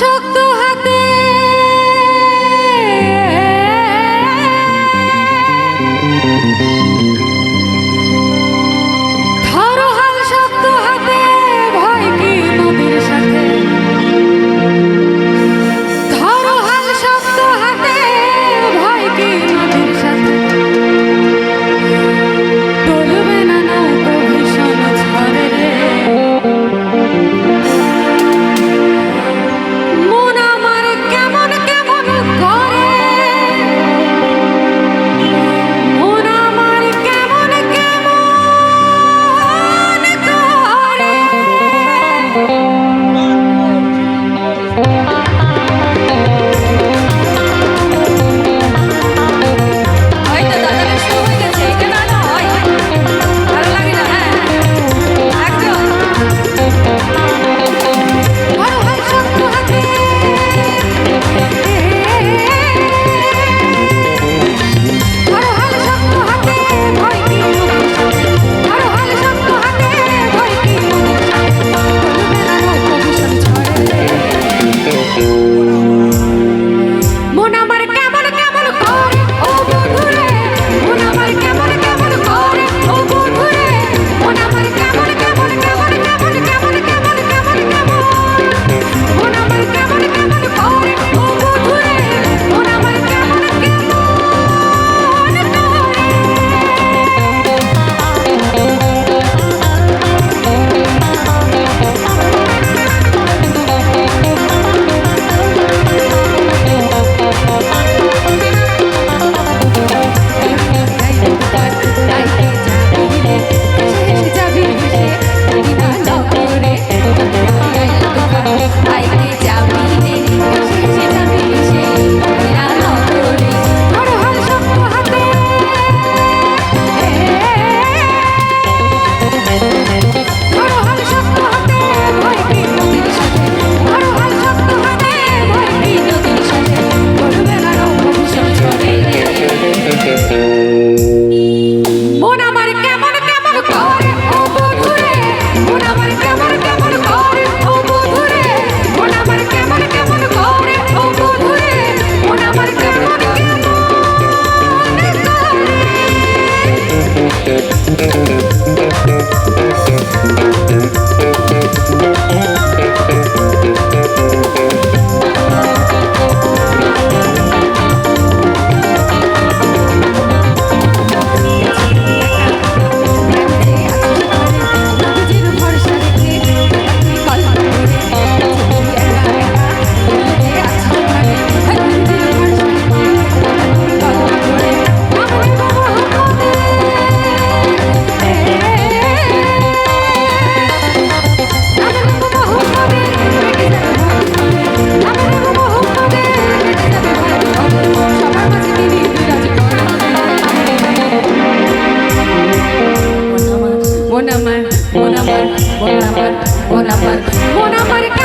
শক্ত Thank you. আমার মন আমার মন আমার মন আমার